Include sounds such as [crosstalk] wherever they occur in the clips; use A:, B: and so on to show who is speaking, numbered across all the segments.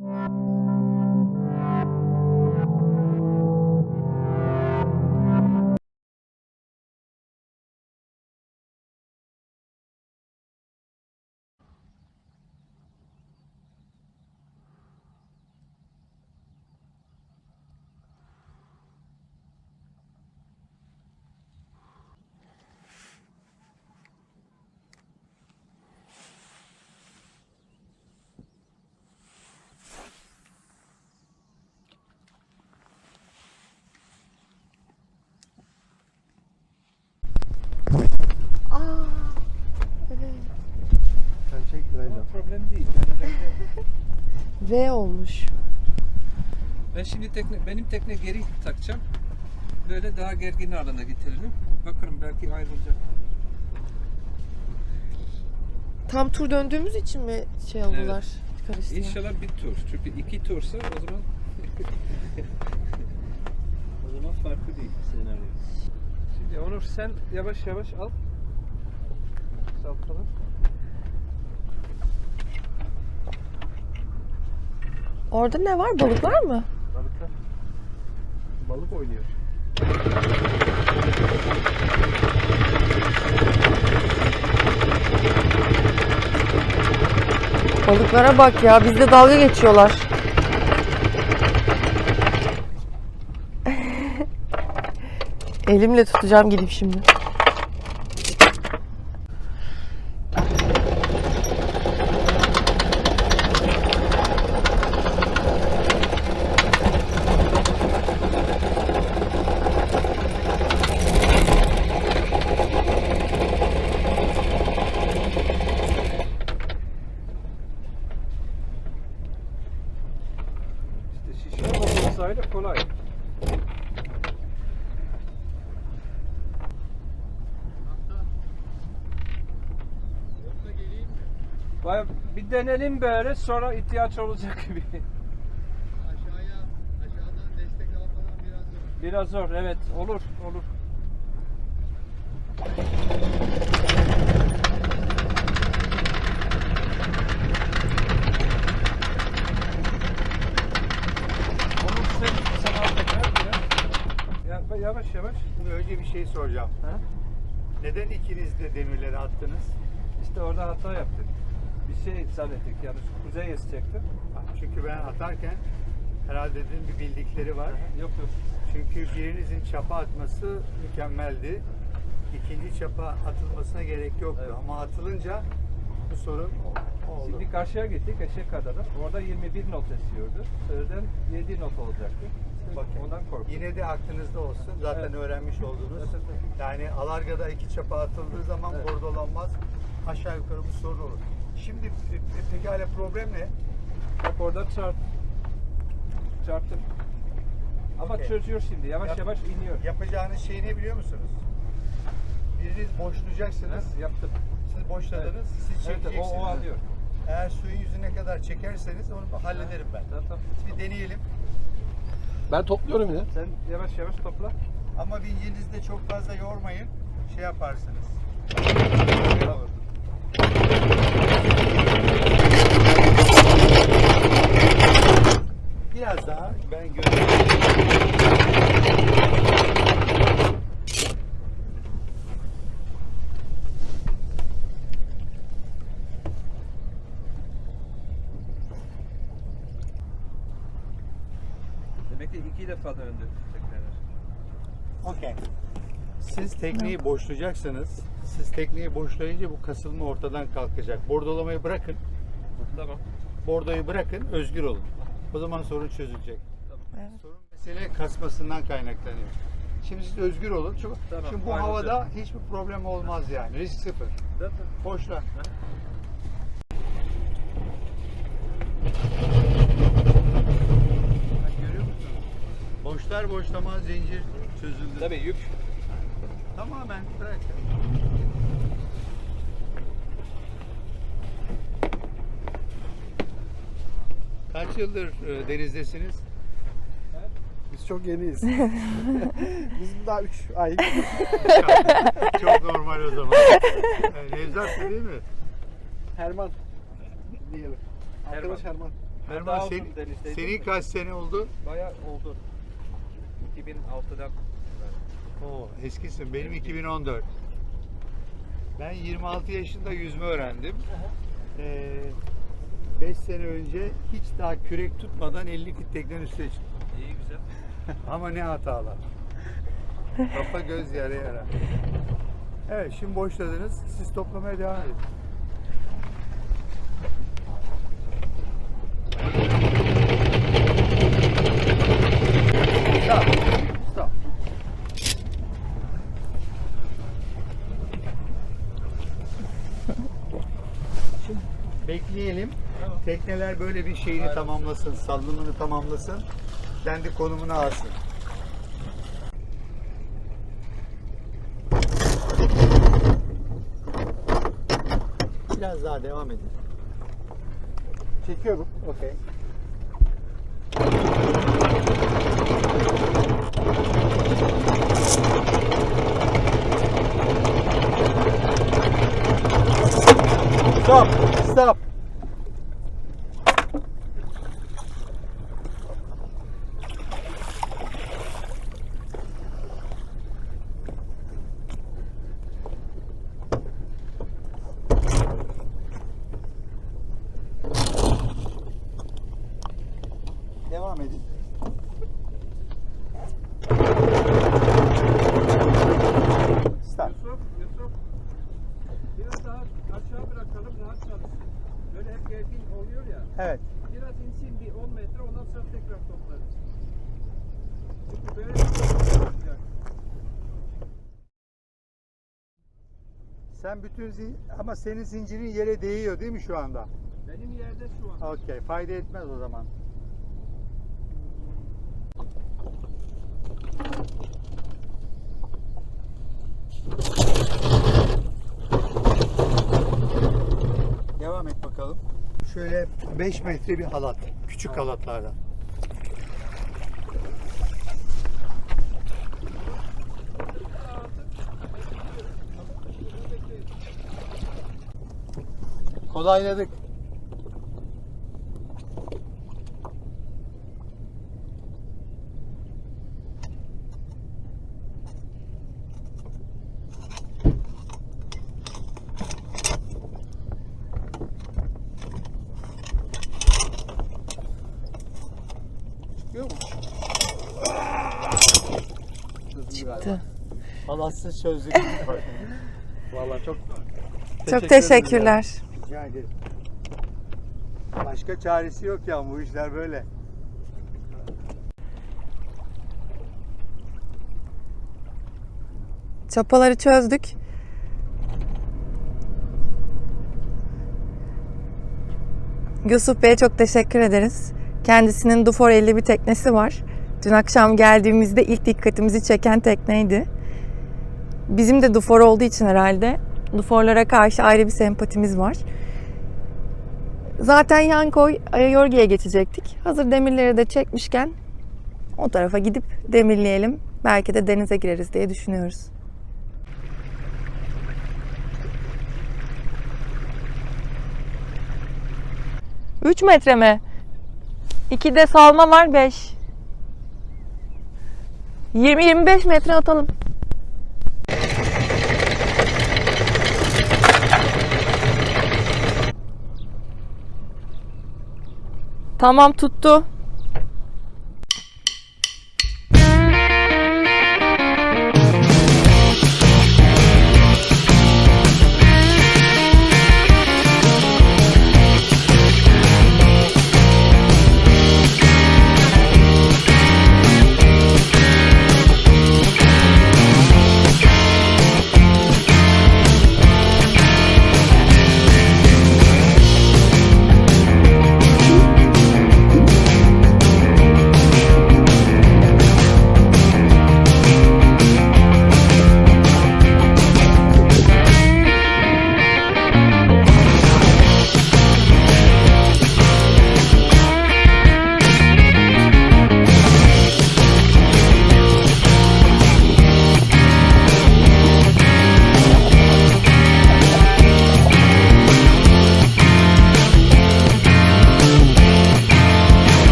A: Thank you.
B: Problem değil. Yani ben, de- [laughs]
C: V olmuş.
B: ben şimdi tekne, benim tekne geri takacağım. Böyle daha gergin alana getirelim. Bakalım belki ayrılacak.
C: Tam tur döndüğümüz için mi şey oldular? Karıştılar.
B: İnşallah bir tur. Çünkü iki tursa o zaman [laughs] o zaman farklı bir senaryo. Şimdi Onur sen yavaş yavaş al. Saltalım.
C: Orada ne var? Balık var mı?
B: Balıklar. Balık oynuyor.
C: Balıklara bak ya. Bizde dalga geçiyorlar. [laughs] Elimle tutacağım gidip şimdi.
B: Bir denelim böyle sonra ihtiyaç olacak gibi.
A: Aşağıya, aşağıdan destek almadan biraz zor.
B: Biraz zor evet olur olur. Yavaş yavaş.
A: Şimdi önce bir şey soracağım.
B: Ha?
A: Neden ikiniz de demirleri attınız?
B: İşte orada hata yaptık. Bir şey zannettik yani kuzey esecekti.
A: Çünkü ben atarken herhalde dedim bir bildikleri var.
B: Yok yok.
A: Çünkü birinizin çapa atması mükemmeldi. İkinci çapa atılmasına gerek yoktu.
B: Evet.
A: Ama atılınca bu sorun o- oldu.
B: Şimdi karşıya gittik Eşekada'da. Orada 21 not esiyordu. Sözden 7 not olacaktı.
A: Bakın,
B: ondan korktum.
A: Yine de aklınızda olsun. Zaten
B: Evet.
A: öğrenmiş oldunuz.
B: Evet.
A: Yani Alarga'da iki çapa atıldığı zaman
B: Evet.
A: bordolanmaz. Aşağı yukarı bu sorun olur. Şimdi pe- pe- pekala problem ne?
B: Bak orada çarp, çarptım. Ama
A: Okey.
B: çözüyor şimdi. Yavaş
A: Yap-
B: yavaş iniyor.
A: Yapacağınız şey ne biliyor musunuz? Biriniz boşlayacaksınız.
B: Evet, yaptım.
A: Siz boşladınız, siz
B: Evet,
A: çekeceksiniz.
B: o, o alıyor.
A: Eğer suyun yüzüne kadar çekerseniz onu hallederim ben.
B: Tamam, tamam.
A: Bir deneyelim.
D: Ben topluyorum yine.
B: Sen yavaş yavaş topla.
A: Ama vincinizde çok fazla yormayın. Şey yaparsınız. Olur. Biraz daha ben görüyorum.
B: Demek ki iki defa döndü tekneler.
A: Okey. Siz tekneyi boşlayacaksınız. Siz tekneyi boşlayınca bu kasılma ortadan kalkacak. Bordolamayı bırakın.
B: Tamam.
A: Bordoyu bırakın, özgür olun. O zaman sorun çözülecek.
C: Evet.
A: Sorun mesele kasmasından kaynaklanıyor. Şimdi siz özgür olun. Çünkü
B: Tamam,
A: şimdi bu
B: aynen
A: havada hiçbir problem olmaz yani. Risk sıfır. Boşla. Bak görüyor musunuz? Boşlar boşlamaz zincir çözüldü.
B: Tabii yük.
A: Tamamen bırak. Kaç yıldır e, denizdesiniz?
D: Biz çok yeniyiz. [laughs] Biz daha 3 ay. [laughs]
A: Çok normal o zaman. [laughs] Yani Nevzat değil mi?
D: Herman diyelim. Arkadaş Herman.
A: Erman
B: daha
A: senin,
B: denizdeydim.
A: senin kaç sene oldu?
B: Bayağı oldu. 2006'dan.
A: Oo, eskisin. Benim 2014. Ben 26 yaşında yüzme öğrendim. 5 sene önce hiç daha kürek tutmadan 50 fit teknenin üstüne çıktım.
B: İyi güzel. [laughs]
A: Ama ne hatalar. Kafa göz yere yara. Evet şimdi boşladınız. Siz toplamaya devam edin. Stop. Stop. Şimdi bekleyelim. Tekneler böyle bir şeyini tamamlasın, salınımını tamamlasın. Kendi konumunu alsın. Biraz daha devam edin.
D: Çekiyorum.
A: Okey. Stop. Devam edin. Stop.
B: Yusuf, Yusuf. Biraz daha aşağı bırakalım rahat çalışsın. Böyle hep gergin oluyor ya.
A: Evet.
B: Biraz insin bir 10 metre ondan sonra tekrar toplarız. Çünkü böyle yapacak.
A: Sen bütün zin- ama senin zincirin yere değiyor değil mi şu anda?
B: Benim yerde şu an.
A: Okey, fayda etmez o zaman. Devam et bakalım. Şöyle 5 metre bir halat. Küçük halatlardan. Kolayladık. Çözdük. [laughs]
D: Vallahi çok
C: Çok teşekkürler.
A: Rica ederim. Başka çaresi yok ya bu işler böyle.
C: Çapaları çözdük. Yusuf Bey'e çok teşekkür ederiz. Kendisinin Dufor 50 bir teknesi var. Dün akşam geldiğimizde ilk dikkatimizi çeken tekneydi. Bizim de Dufor olduğu için herhalde Duforlara karşı ayrı bir sempatimiz var. Zaten Yankoy Ayayorgi'ye geçecektik. Hazır demirleri de çekmişken o tarafa gidip demirleyelim. Belki de denize gireriz diye düşünüyoruz. 3 metre mi? 2 de salma var 5. 20-25 metre atalım. Tamam tuttu.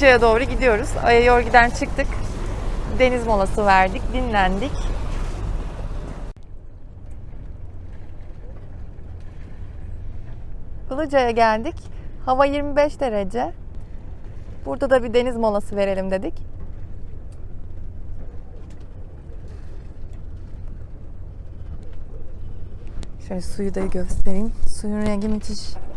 C: Ilıca'ya doğru gidiyoruz. Ayayorgi'den çıktık. Deniz molası verdik, dinlendik. Ilıca'ya geldik. Hava 25 derece. Burada da bir deniz molası verelim dedik. Şöyle suyu da göstereyim. Suyun rengi müthiş.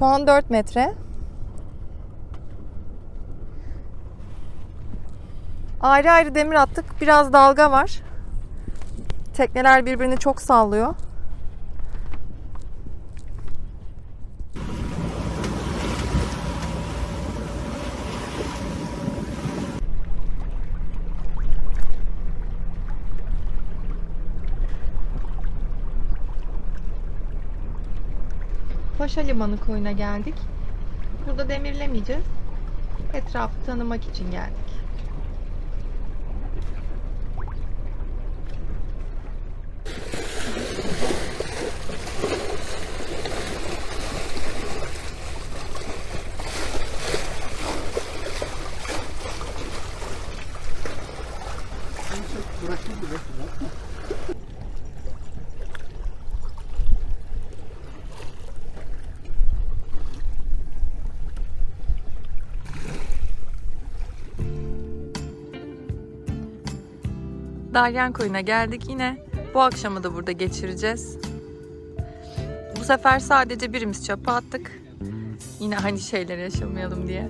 C: Şu an 4 metre. Ayrı ayrı demir attık. Biraz dalga var. Tekneler birbirini çok sallıyor. Paşa Limanı koyuna geldik. Burada demirlemeyeceğiz. Etrafı tanımak için geldik. Dalyan Koyun'a geldik yine. Bu akşamı da burada geçireceğiz. Bu sefer sadece birimiz çöpe attık. Yine aynı şeyleri yaşamayalım diye.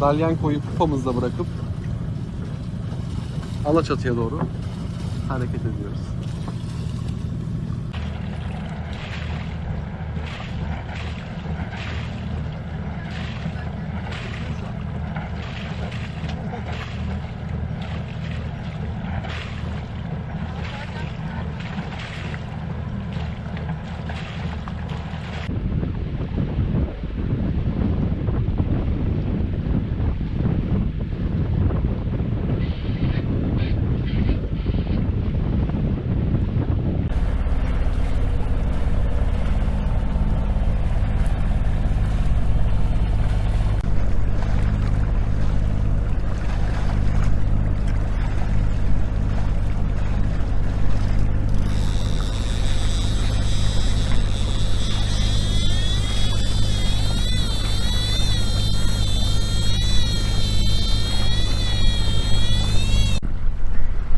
D: Dalyan koyu kupamızda bırakıp Alaçatı'ya doğru hareket ediyoruz.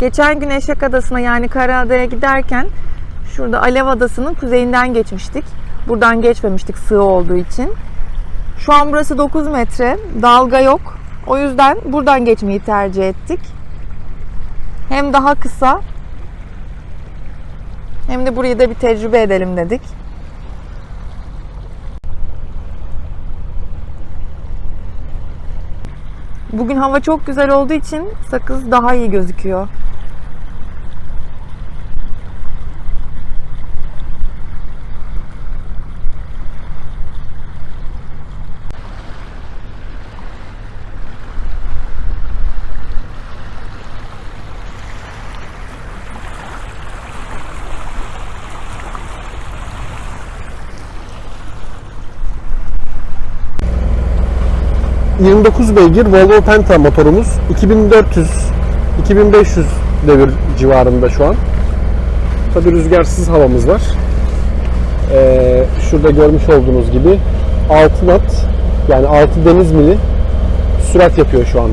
C: Geçen gün Eşek Adası'na yani Karaada'ya giderken şurada Alev Adası'nın kuzeyinden geçmiştik. Buradan geçmemiştik sığ olduğu için. Şu an burası 9 metre. Dalga yok. O yüzden buradan geçmeyi tercih ettik. Hem daha kısa hem de burayı da bir tecrübe edelim dedik. Bugün hava çok güzel olduğu için sakız daha iyi gözüküyor.
D: 29 beygir Volvo Penta motorumuz 2400 2500 devir civarında şu an. Tabi rüzgarsız havamız var. Ee, şurada görmüş olduğunuz gibi 6 knot yani 6 deniz mili sürat yapıyor şu an.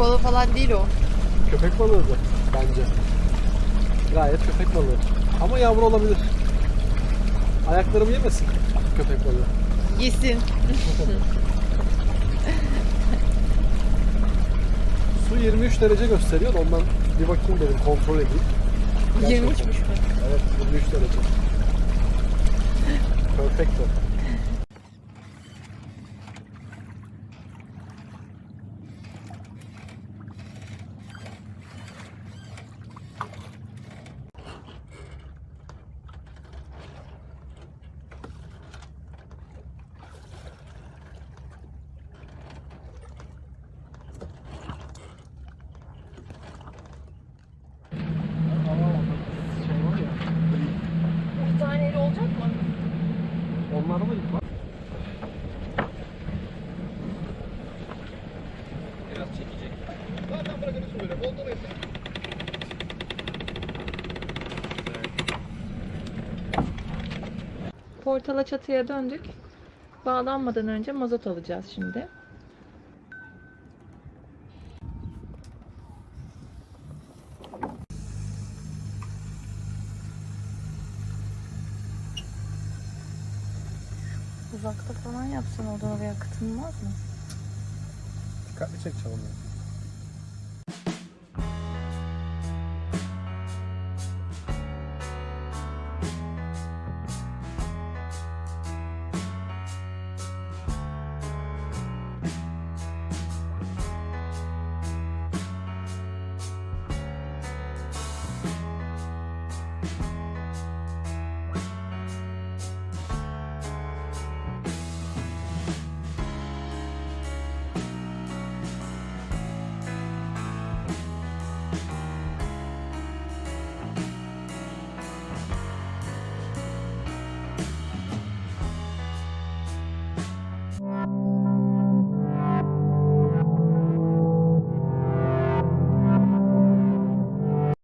C: Balığı falan değil o.
D: Köpek balığıdır bence. Gayet köpek balığı. Ama yavru olabilir. Ayaklarımı yemesin köpek balığı.
C: Yesin. [laughs]
D: Su 23 derece gösteriyor da ondan bir bakayım dedim kontrol edeyim.
C: 23'müş mü?
D: Evet 23 derece. Perfecto.
C: Bir taneyle olacak mı?
D: Onlarda da ip var.
B: Biraz çekecek.
C: Portala çatıya döndük. Bağlanmadan önce mazot alacağız şimdi. Uzakta falan yapsan odana bir yakıtılmaz mı?
D: Dikkatli çek çalımları.